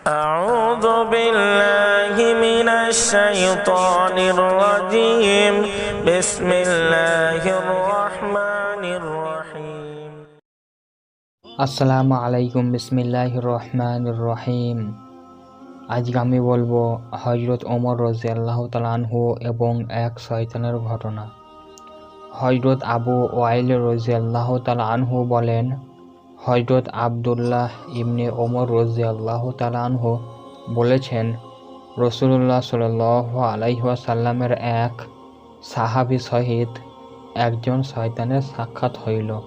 أعوذ بالله من الشيطان الرجيم بسم الله الرحمن الرحيم আসসালামু আলাইকুম বিসমিল্লাহ রহমান রহিম আজকে আমি বলবো হজরত ওমর রজি আল্লাহ তালানহু এবং এক শয়তানের ঘটনা হজরত আবু ওয়াইল রজি আল্লাহ তালানহু বলেন হজরত আবদুল্লাহ ইবনে ওমর রজি আল্লাহ তালানহু বলেছেন রসুল্লাহ সাল আলাইসাল্লামের এক সাহাবি সহিত একজন শয়তানের সাক্ষাৎ হইল।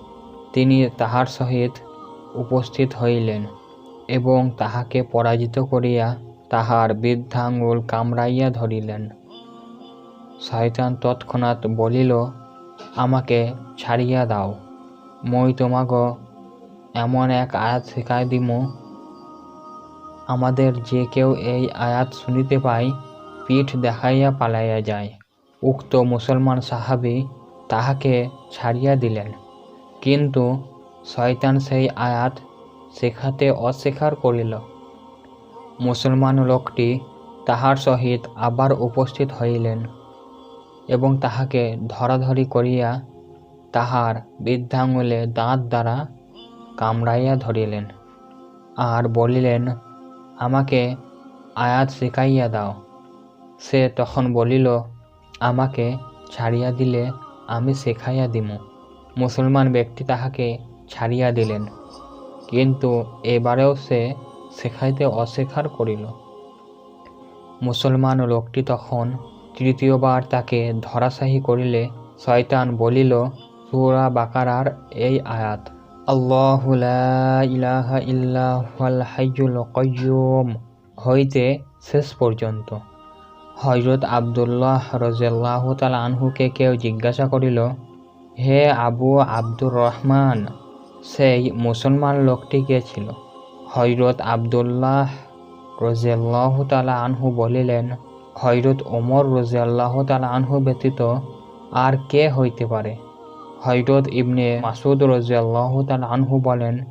তিনি তাহার সহিত উপস্থিত হইলেন এবং তাহাকে পরাজিত করিয়া তাহার বৃদ্ধাঙ্গুল কামড়াইয়া ধরিলেন। শয়তান তৎক্ষণাৎ বলিল, আমাকে ছাড়িয়া দাও, মই তোমাগ এমন এক আয়াত শিখাই দিমু আমাদের যে কেউ এই আয়াত শুনিতে পায়, পিঠ দেখাইয়া পালাইয়া যায়। উক্ত মুসলমান সাহাবি তাহাকে ছাড়িয়া দিলেন। কিন্তু শয়তান সেই আয়াত শেখাতে অস্বীকার করিল। মুসলমান লোকটি তাহার সহিত আবার উপস্থিত হইলেন এবং তাহাকে ধরাধরি করিয়া তাহার বৃদ্ধাঙ্গুলে দাঁত দ্বারা কামড়াইয়া ধরিলেন। আর বলিলেন, আমাকে আয়াত শিখাইয়া দাও। সে তখন বলিল, আমাকে ছাড়িয়া দিলে আমি শেখাইয়া দিমু। মুসলমান ব্যক্তি তাহাকে ছাড়িয়া দিলেন। কিন্তু এবারেও সে শেখাইতে অস্বীকার করিল। মুসলমান লোকটি তখন তৃতীয়বার তাকে ধরাশাহী করিলে শয়তান বলিল, সুরা বাকারার এই আয়াত আল্লাহ ইলাহা ইল্লাহুল কাইয়্যুম হইতে শেষ পর্যন্ত। হজরত আবদুল্লাহ রাজিয়াল্লাহ তাআলা আনহুকে কেউ জিজ্ঞাসা করিল, হে আবু আব্দুর রহমান, সেই মুসলমান লোকটি কে ছিল? হজরত আবদুল্লাহ রজিয়াল্লাহ তালা আনহু বলিলেন হজরত ওমর রজিয়াল্লাহ তালা আনহু ব্যতীত আর কে হইতে পারে? হজরত ইবনে মাসুদ রজিয়াল্লাহ তালা আনহু বলেন,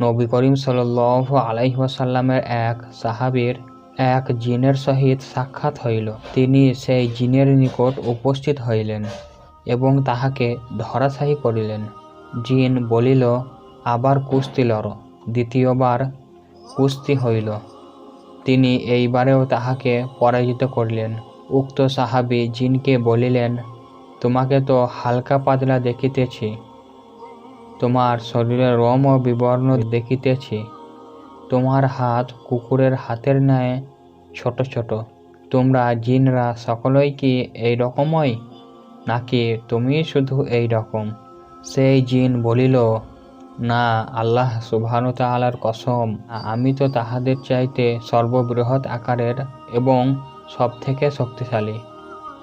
নবী করিম সাল আলাইসাল্লামের এক সাহাবীর এক জিনের সহিত সাক্ষাৎ হইল। তিনি সেই জিনের নিকট উপস্থিত হইলেন এবং তাহাকে ধরাশায়ী করিলেন। জিন বলিল, আবার কুস্তি লড়। দ্বিতীয়বার কুস্তি হইল। তিনি এইবারেও তাহাকে পরাজিত করিলেন। উক্ত সাহাবি জিনকে বলিলেন তোমাকে তো হালকা পাতলা দেখিতেছি। তোমার শরীরের রম ও বিবর্ণ দেখিতেছি। তোমার হাত কুকুরের হাতের ন্যায় ছোট ছোট। তোমরা জিনরা সকলেই কি এই রকমই? নাকি তুমি শুধু এই রকম? সেই জিন বলিল, না, আল্লাহ সুবহানু তাআলার কসম, আমি তো তাহাদের চাইতে সর্ববৃহৎ আকারের এবং সব থেকে শক্তিশালী।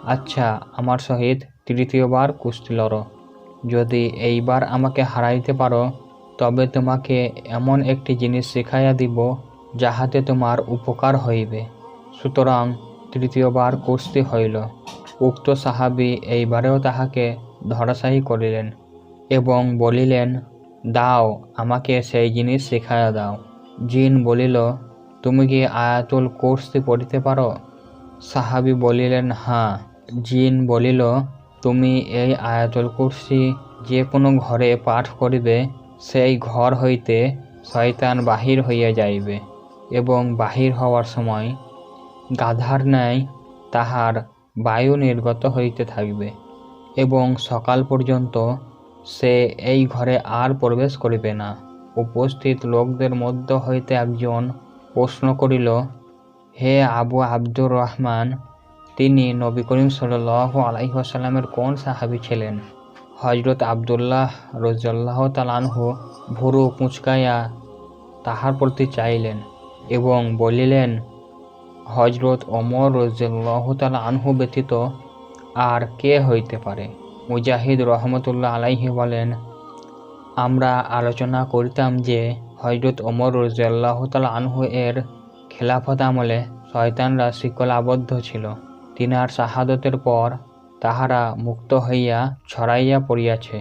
আচ্ছা আমার সহিত তৃতীয়বার কুস্তি লড়ো। যদি এইবার আমাকে হারাইতে পারো, তবে তোমাকে এমন একটি জিনিস শিখাইয়া দিব, যাহাতে তোমার উপকার হইবে। সুতরাং তৃতীয়বার কুস্তি হইল। উক্ত সাহাবি এইবারেও তাহাকে ধরাশায়ী করিলেন এবং বলিলেন, দাও, আমাকে সেই জিনিস শিখাইয়া দাও। জিন বলিল, তুমি কি আয়াতুল কুরসি পড়িতে পারো? সাহাবি বলিলেন হ্যাঁ। জিন বলিল তুমি এই আয়াতুল কুরসি যে কোনো ঘরে পাঠ করিবে, সেই ঘর হইতে শয়তান বাহির হইয়া যাইবে এবং বাহির হওয়ার সময় গাধার ন্যায় তাহার বায়ু নির্গত হইতে থাকবে এবং সকাল পর্যন্ত সে এই ঘরে আর প্রবেশ করিবে না। উপস্থিত লোকদের মধ্য হইতে একজন প্রশ্ন করিল, হে আবু আব্দুর রহমান তিনি নবী করিম সাল আলাইসাল্লামের কোন সাহাবি ছিলেন? হজরত আবদুল্লাহ রজাল্লাহ তালানহু ভুরু কুঁচকাইয়া তাহার প্রতি চাইলেন এবং বলিলেন হজরত অমর রজাল্লাহ তালা আনহু ব্যতীত আর কে হইতে পারে? মুজাহিদ রহমতুল্লাহ আলাইহি বলেন, আমরা আলোচনা করিতাম যে হজরত অমর রজাল্লাহ তালা আনহু এর খেলাফত আমলে শয়তানরা শিকল আবদ্ধ ছিল। তিনার শাহাদতের পর তাহারা মুক্ত হইয়া ছড়াইয়া পড়িয়াছে।